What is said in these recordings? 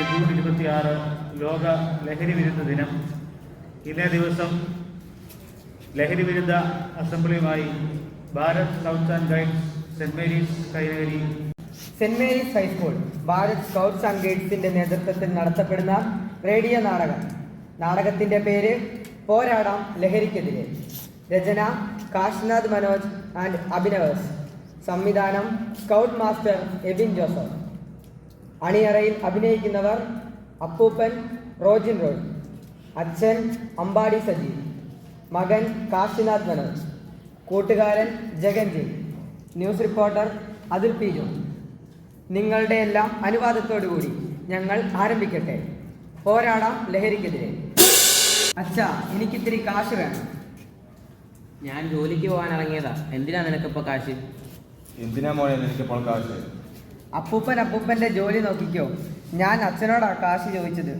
ഇന്ന് ജൂൺ ഇരുപത്തിയാറ് ലോക ലഹരി വിരുദ്ധ ദിനം. ഇന്നേ ദിവസം ലഹരി വിരുദ്ധ അസംബ്ലിയുമായി Bharat scouts and guides saint Mary's Kainakary saint Mary's high school Bharat scouts and ഗൈഡ്സിന്റെ നേതൃത്വത്തിൽ നടത്തപ്പെടുന്ന റേഡിയോ നാടകം. നാടകത്തിന്റെ പേര് പോരാടാം ലഹരിക്കെതിരെ. രചന കാശ്നാഥ് മനോജ് ആൻഡ് അഭിനവസ് സംവിധാനം സ്കൗട്ട് മാസ്റ്റർ എബിൻ ജോസഫ്. അണിയറയിൽ അഭിനയിക്കുന്നവർ അപ്പൂപ്പൻ റോജിൻ റോയ് അച്ഛൻ അമ്പാടി സജീവ് മകൻ കാശിനാഥ് മനോജ് കൂട്ടുകാരൻ ജഗൻജി ന്യൂസ് റിപ്പോർട്ടർ അതിൽ പി ജോൺ. നിങ്ങളുടെ എല്ലാം അനുവാദത്തോടുകൂടി ഞങ്ങൾ ആരംഭിക്കട്ടെ. പോരാടാം ലഹരിക്കെതിരെ. അച്ഛാ എനിക്കിത്തിരി കാശ് വേണം. ഞാൻ ജോലിക്ക് പോകാൻ ഇറങ്ങിയതാ. എന്തിനാ നിനക്കിപ്പോ കാശ്? എന്തിനാ മോനെ നിനക്കിപ്പോൾ കാശ്? അപ്പൂപ്പൻ അപ്പൂപ്പന്റെ ജോലി നോക്കിക്കോ. ഞാൻ അച്ഛനോടാ കാശ് ചോദിച്ചത്.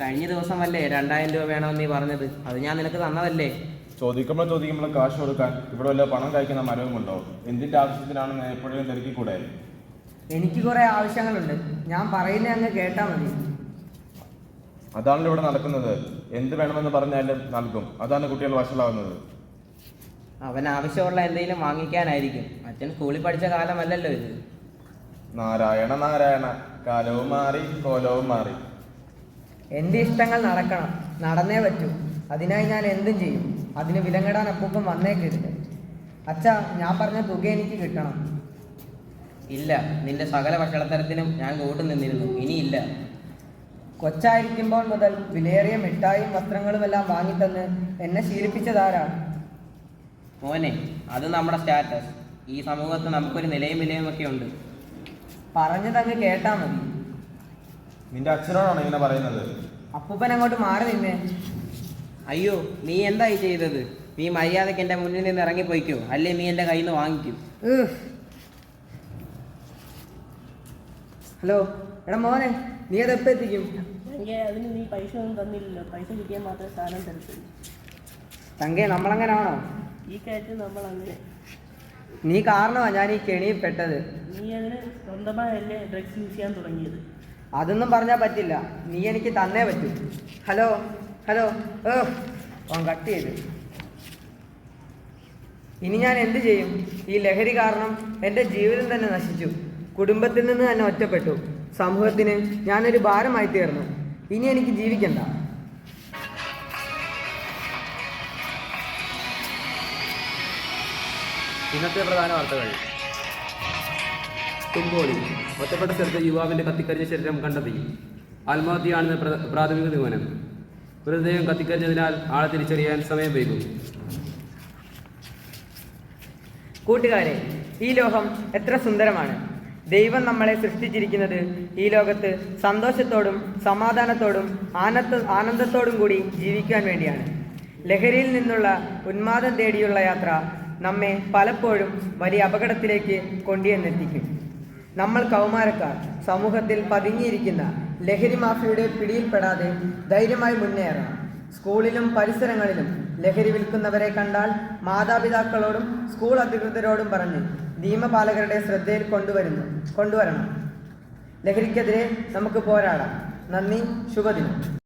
കഴിഞ്ഞ ദിവസമല്ലേ രണ്ടായിരം രൂപ വേണമെന്ന് നീ പറഞ്ഞത്. അത് ഞാൻ നിനക്ക് തന്നതല്ലേ? ചോദിക്കുമ്പോൾ ചോദിക്കുമ്പോൾ കാശ് കൊടുക്കാൻ ഇവിടെ വല്ല പണം കഴിക്കുന്ന മരവും ഉണ്ടോ? എന്തിന്റെ ആവശ്യത്തിനാണെന്ന് എപ്പോഴും തിരക്കിക്കൂടെ? എനിക്ക് കുറെ ആവശ്യങ്ങളുണ്ട്. ഞാൻ പറയുന്ന അങ്ങ് കേട്ടാ മതി. അതാണല്ലോ ഇവിടെ നടക്കുന്നത്. എന്ത് വേണമെന്ന് പറഞ്ഞാലും നൽകും. അതാണ് കുട്ടികൾ വഷളാവുന്നത്. അവൻ ആവശ്യമുള്ള എന്തെങ്കിലും വാങ്ങിക്കാനായിരിക്കും. അച്ഛൻ സ്കൂളിൽ പഠിച്ച കാലമല്ലല്ലോ ഇത്. നാരായണ നാരായണ കാലവും മാറി കോലവും മാറി. എന്റെ ഇഷ്ടങ്ങൾ നടക്കണം. നടന്നേ പറ്റൂ. അതിനായി ഞാൻ എന്തും ചെയ്യും. അതിന് വിലങ്ങടാൻ അപ്പൂപ്പം വന്നേ വന്നേക്കരുത്. അച്ഛാ ഞാൻ പറഞ്ഞ തുക എനിക്ക് കിട്ടണം. ഇല്ല. നിന്റെ സകല ഭക്ഷണത്തരത്തിനും ഞാൻ കൂട്ടു നിന്നിരുന്നു. ഇനിയില്ല കൊച്ചായിരിക്കുമ്പോൾ മുതൽ വിലയേറിയ മിഠായും വസ്ത്രങ്ങളുമെല്ലാം വാങ്ങിത്തന്ന് എന്നെ ശീലിപ്പിച്ചതാരാ മോനെ അത് നമ്മുടെ സ്റ്റാറ്റസ്. ഈ സമൂഹത്ത് നമുക്കൊരു നിലയും വിലയും ഒക്കെ ഉണ്ട്. പറഞ്ഞതങ്ങ് കേട്ടാ മതി. നിന്റെ അച്ഛനോടാണ് ഇങ്ങനെ പറയുന്നത്? അപ്പൂപ്പൻ അങ്ങോട്ട് മാറി നിന്നെ. അയ്യോ നീ എന്തായി ചെയ്തത്? നീ മര്യാദയ്ക്ക് എന്റെ മുന്നിൽ നിന്ന് ഇറങ്ങിപ്പോയിക്കോ? അല്ലേ നീ എന്റെ കയ്യിൽ നിന്ന് വാങ്ങിക്കും? ഹലോ എടാ മോനെ നീ അത് എപ്പോൾ എത്തിക്കും? അതിന് നീ പൈസ ഒന്നും തന്നില്ലല്ലോ. പൈസ കിട്ടിയാൽ മാത്രമേ സാധനം തരത്തുള്ളൂ. തങ്കേ നമ്മളങ്ങനാണോ? ഈ കാര്യത്തിൽ നമ്മൾ അങ്ങനെ നീ കാരണമാ ഞാൻ ഈ കെണിയിൽ പെട്ടത്. നീ അതിന് സ്വന്തമായല്ലേ ഡ്രഗ്സ് യൂസ് ചെയ്യാൻ തുടങ്ങിയത്? അതൊന്നും പറഞ്ഞാൽ പറ്റില്ല. നീ എനിക്ക് തന്നേ പറ്റൂ. ഹലോ ഹലോ ഓ കട്ട് ചെയ്ത്. ഇനി ഞാൻ എന്ത് ചെയ്യും? ഈ ലഹരി കാരണം എന്റെ ജീവിതം തന്നെ നശിച്ചു. കുടുംബത്തിൽ നിന്ന് തന്നെ ഒറ്റപ്പെട്ടു. സമൂഹത്തിന് ഞാനൊരു ഭാരമായി തീർന്നു. ഇനി എനിക്ക് ജീവിക്കണ്ട. ഇന്നത്തെ പ്രധാന വാർത്തകൾ. തുമ്പോളി ഒറ്റപ്പെട്ട സ്ഥലത്ത് യുവാവിന്റെ കത്തിക്കരിഞ്ഞ ശരീരം കണ്ടെത്തി. ആത്മഹത്യയാണെന്ന് പ്ര- പ്രാഥമിക നിഗമനം. മൃതദേഹം കത്തിക്കരിഞ്ഞതിനാൽ ആളെ തിരിച്ചറിയാൻ സമയം വൈകും കൂട്ടുകാരെ ഈ ലോകം എത്ര സുന്ദരമാണ്. ദൈവം നമ്മളെ സൃഷ്ടിച്ചിരിക്കുന്നത് ഈ ലോകത്ത് സന്തോഷത്തോടും സമാധാനത്തോടും ആനന്ദ ആനന്ദത്തോടും കൂടി ജീവിക്കാൻ വേണ്ടിയാണ്. ലഹരിയിൽ നിന്നുള്ള ഉന്മാദം തേടിയുള്ള യാത്ര നമ്മെ പലപ്പോഴും വലിയ അപകടത്തിലേക്ക് കൊണ്ടുവന്നെത്തിക്കും. നമ്മൾ കൗമാരക്കാർ സമൂഹത്തിൽ പതുങ്ങിയിരിക്കുന്ന ലഹരി മാഫിയുടെ പിടിയിൽപ്പെടാതെ ധൈര്യമായി മുന്നേറണം സ്കൂളിലും പരിസരങ്ങളിലും ലഹരി വിൽക്കുന്നവരെ കണ്ടാൽ മാതാപിതാക്കളോടും സ്കൂൾ അധികൃതരോടും പറഞ്ഞ് നിയമപാലകരുടെ ശ്രദ്ധയിൽ കൊണ്ടുവരുന്നു കൊണ്ടുവരണം. ലഹരിക്കെതിരെ നമുക്ക് പോരാടാം. നന്ദി ശുഭദിനം.